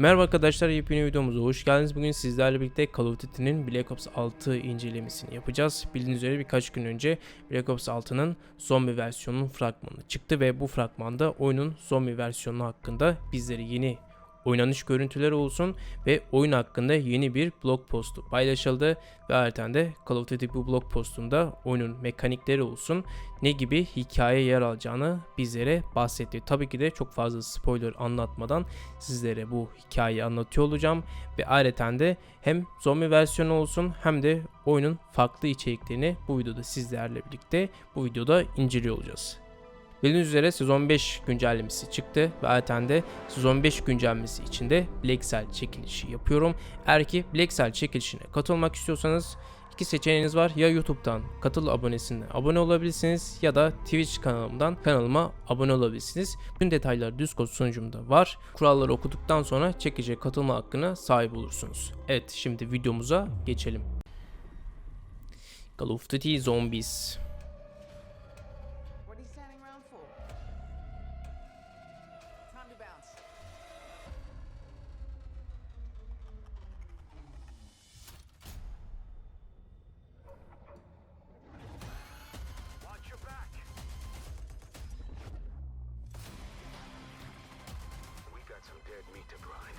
Merhaba arkadaşlar, yepyeni videomuza hoş geldiniz. Bugün sizlerle birlikte Call of Duty'nin Black Ops 6 incelemesini yapacağız. Bildiğiniz üzere birkaç gün önce Black Ops 6'nın zombi versiyonunun fragmanı çıktı ve bu fragmanda oyunun zombi versiyonu hakkında bizlere yeni oynanış görüntüleri olsun ve oyun hakkında yeni bir blog postu paylaşıldı ve ayrıca de Call of Duty bu blog postunda oyunun mekanikleri olsun ne gibi hikaye yer alacağını bizlere bahsetti. Tabii ki de çok fazla spoiler anlatmadan sizlere bu hikayeyi anlatıyor olacağım ve ayrıca de hem zombi versiyonu olsun hem de oyunun farklı içeriklerini bu videoda sizlerle birlikte bu videoda inceliyor olacağız. Bildiğiniz üzere sezon 5 güncellemesi çıktı ve ayrıca de sezon 5 güncellemesi için de Black Cell çekilişi yapıyorum. Eğer ki Black Cell çekilişine katılmak istiyorsanız iki seçeneğiniz var. Ya YouTube'dan katıl abonesine abone olabilirsiniz ya da Twitch kanalımdan kanalıma abone olabilirsiniz. Bütün detaylar Discord sunucumda var. Kuralları okuduktan sonra çekici katılma hakkına sahip olursunuz. Evet şimdi videomuza geçelim. Call of Duty Zombies. meet the bride.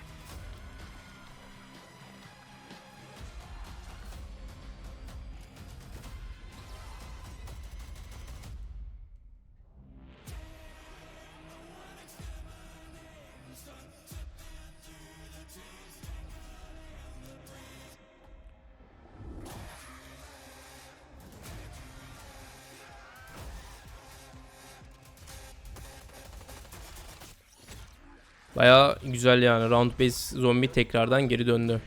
Baya güzel yani. Round base zombi tekrardan geri döndü.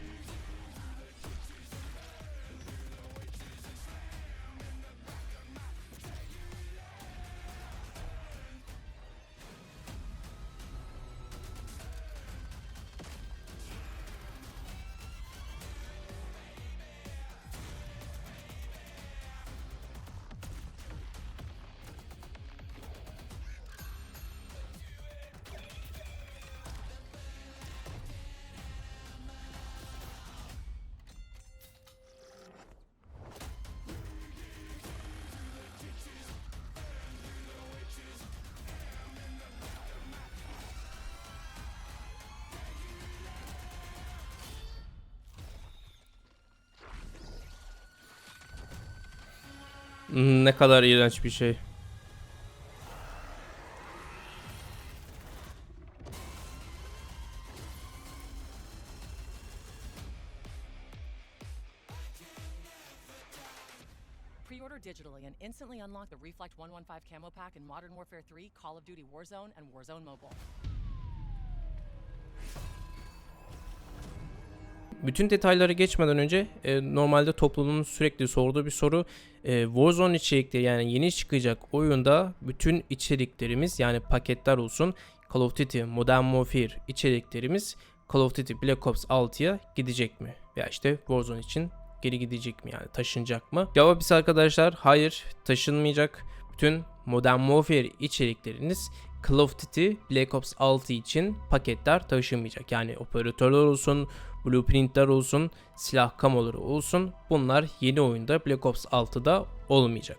Ne kadar iğrenç bir şey. İnstantly unlock the Reflect 115 camo pack in Modern Warfare 3, Call of Duty Warzone, and Warzone Mobile. Bütün detaylara geçmeden önce e, normalde toplumun sürekli sorduğu bir soru e, Warzone içerikleri yani yeni çıkacak oyunda bütün içeriklerimiz yani paketler olsun Call of Duty Modern Warfare içeriklerimiz Call of Duty Black Ops 6'ya gidecek mi? Veya işte Warzone için geri gidecek mi yani taşınacak mı? Cevap ise arkadaşlar hayır taşınmayacak. Bütün Modern Warfare içerikleriniz Call of Duty Black Ops 6 için paketler taşımayacak. Yani operatörler olsun, blueprintler olsun, silah kamoları olsun bunlar yeni oyunda Black Ops 6'da olmayacak.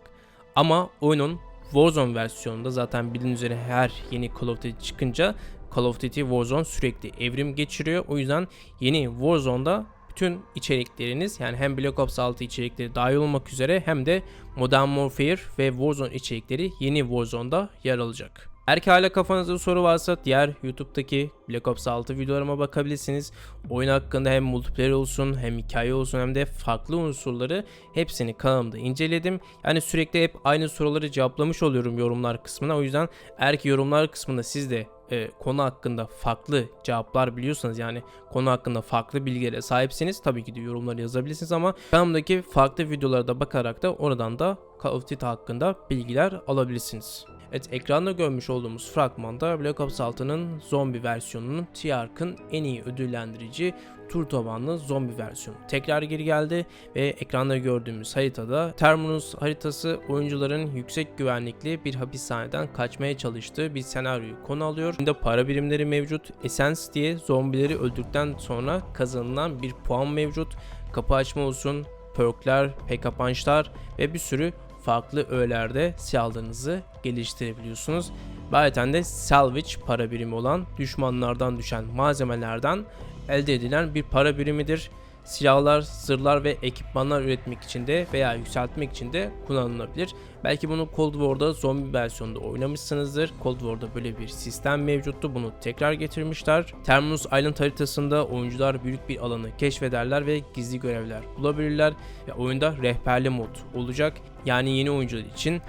Ama oyunun Warzone versiyonunda zaten bildiğiniz üzere her yeni Call of Duty çıkınca Call of Duty Warzone sürekli evrim geçiriyor. O yüzden yeni Warzone'da bütün içerikleriniz yani hem Black Ops 6 içerikleri dahil olmak üzere hem de Modern Warfare ve Warzone içerikleri yeni Warzone'da yer alacak. Eğer hala kafanızda soru varsa diğer YouTube'daki Black Ops 6 videolarıma bakabilirsiniz. Oyun hakkında hem multiplayer olsun hem hikaye olsun hem de farklı unsurları hepsini kanalımda inceledim. Yani sürekli hep aynı soruları cevaplamış oluyorum yorumlar kısmına. O yüzden eğer ki yorumlar kısmında siz de e, konu hakkında farklı cevaplar biliyorsanız yani konu hakkında farklı bilgilere sahipseniz tabii ki de yorumları yazabilirsiniz ama kanalımdaki farklı videolara da bakarak da oradan da Call of Duty hakkında bilgiler alabilirsiniz. Evet ekranda görmüş olduğumuz fragmanda Black Ops 6'nın zombi versiyonunun Treyarch'ın en iyi ödüllendirici tur tabanlı zombi versiyonu tekrar geri geldi ve ekranda gördüğümüz haritada Terminus haritası oyuncuların yüksek güvenlikli bir hapishaneden kaçmaya çalıştığı bir senaryoyu konu alıyor. Bunda para birimleri mevcut. Essence diye zombileri öldürdükten sonra kazanılan bir puan mevcut. Kapı açma olsun, perkler, pek punchlar ve bir sürü farklı öğelerde silahlarınızı geliştirebiliyorsunuz. Ayrıca de salvage para birimi olan düşmanlardan düşen malzemelerden elde edilen bir para birimidir. Silahlar, zırhlar ve ekipmanlar üretmek için de veya yükseltmek için de kullanılabilir. Belki bunu Cold War'da zombi versiyonunda oynamışsınızdır. Cold War'da böyle bir sistem mevcuttu. Bunu tekrar getirmişler. Terminus Island haritasında oyuncular büyük bir alanı keşfederler ve gizli görevler bulabilirler. Ve oyunda rehberli mod olacak. Yani yeni oyuncular için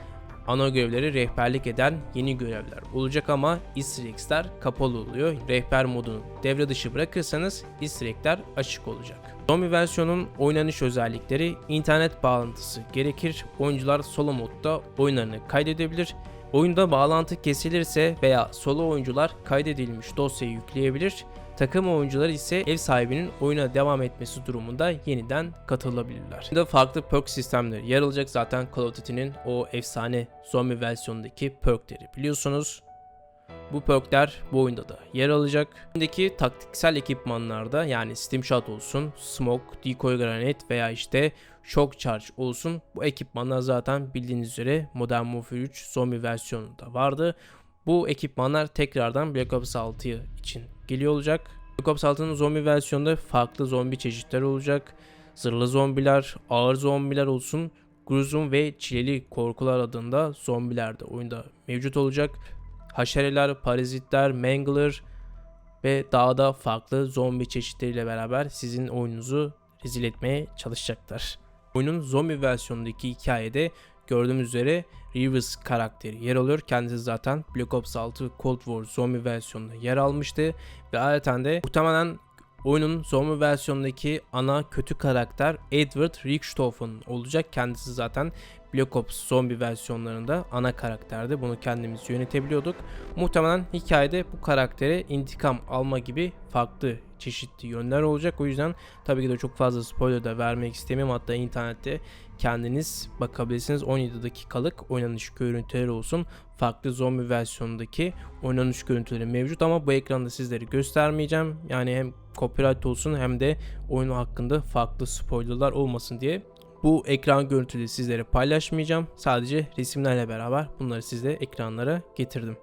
ana görevleri rehberlik eden yeni görevler olacak ama Easter kapalı oluyor. Rehber modunu devre dışı bırakırsanız Easter açık olacak. Zombi versiyonun oynanış özellikleri internet bağlantısı gerekir. Oyuncular solo modda oyunlarını kaydedebilir. Oyunda bağlantı kesilirse veya solo oyuncular kaydedilmiş dosyayı yükleyebilir. Takım oyuncuları ise ev sahibinin oyuna devam etmesi durumunda yeniden katılabilirler. Burada farklı perk sistemleri yer alacak zaten Call of Duty'nin o efsane zombi versiyonundaki perkleri biliyorsunuz. Bu perkler bu oyunda da yer alacak. Oyundaki taktiksel ekipmanlarda yani Steam Shot olsun, Smoke, Decoy Granate veya işte Shock Charge olsun bu ekipmanlar zaten bildiğiniz üzere Modern Warfare 3 zombi versiyonunda vardı. Bu ekipmanlar tekrardan Black Ops 6 için geliyor olacak. Black Ops 6'nın zombi versiyonunda farklı zombi çeşitleri olacak. Zırhlı zombiler, ağır zombiler olsun, gruzum ve çileli korkular adında zombiler de oyunda mevcut olacak. Haşereler, parazitler, mangler ve daha da farklı zombi çeşitleriyle beraber sizin oyununuzu rezil etmeye çalışacaklar. Oyunun zombi versiyonundaki hikayede gördüğümüz üzere Rivers karakteri yer alıyor. Kendisi zaten Black Ops 6 Cold War zombi versiyonunda yer almıştı. Ve ayrıca de muhtemelen oyunun zombi versiyonundaki ana kötü karakter Edward Richthofen olacak. Kendisi zaten Black Ops zombi versiyonlarında ana karakterdi. Bunu kendimiz yönetebiliyorduk. Muhtemelen hikayede bu karaktere intikam alma gibi farklı çeşitli yönler olacak. O yüzden tabii ki de çok fazla spoiler da vermek istemiyorum. Hatta internette kendiniz bakabilirsiniz. 17 dakikalık oynanış görüntüleri olsun. Farklı zombi versiyonundaki oynanış görüntüleri mevcut ama bu ekranda sizleri göstermeyeceğim. Yani hem copyright olsun hem de oyun hakkında farklı spoilerlar olmasın diye bu ekran görüntüleri sizlere paylaşmayacağım. Sadece resimlerle beraber bunları size ekranlara getirdim.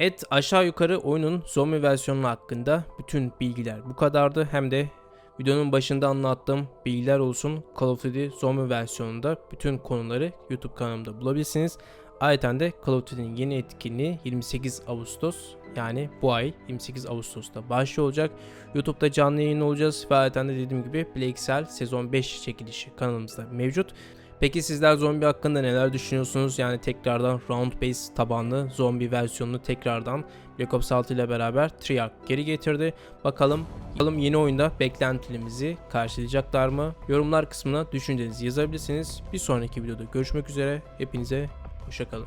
Evet aşağı yukarı oyunun zombi versiyonu hakkında bütün bilgiler bu kadardı. Hem de videonun başında anlattığım bilgiler olsun Call of Duty zombi versiyonunda bütün konuları YouTube kanalımda bulabilirsiniz. Ayrıca de Call of Duty'nin yeni etkinliği 28 Ağustos yani bu ay 28 Ağustos'ta başlıyor olacak. YouTube'da canlı yayın olacağız ve ayrıca de dediğim gibi Black sezon 5 çekilişi kanalımızda mevcut. Peki sizler zombi hakkında neler düşünüyorsunuz? Yani tekrardan round base tabanlı zombi versiyonunu tekrardan Black Ops 6 ile beraber Treyarch geri getirdi. Bakalım, bakalım yeni oyunda beklentilerimizi karşılayacaklar mı? Yorumlar kısmına düşüncenizi yazabilirsiniz. Bir sonraki videoda görüşmek üzere. Hepinize hoşçakalın.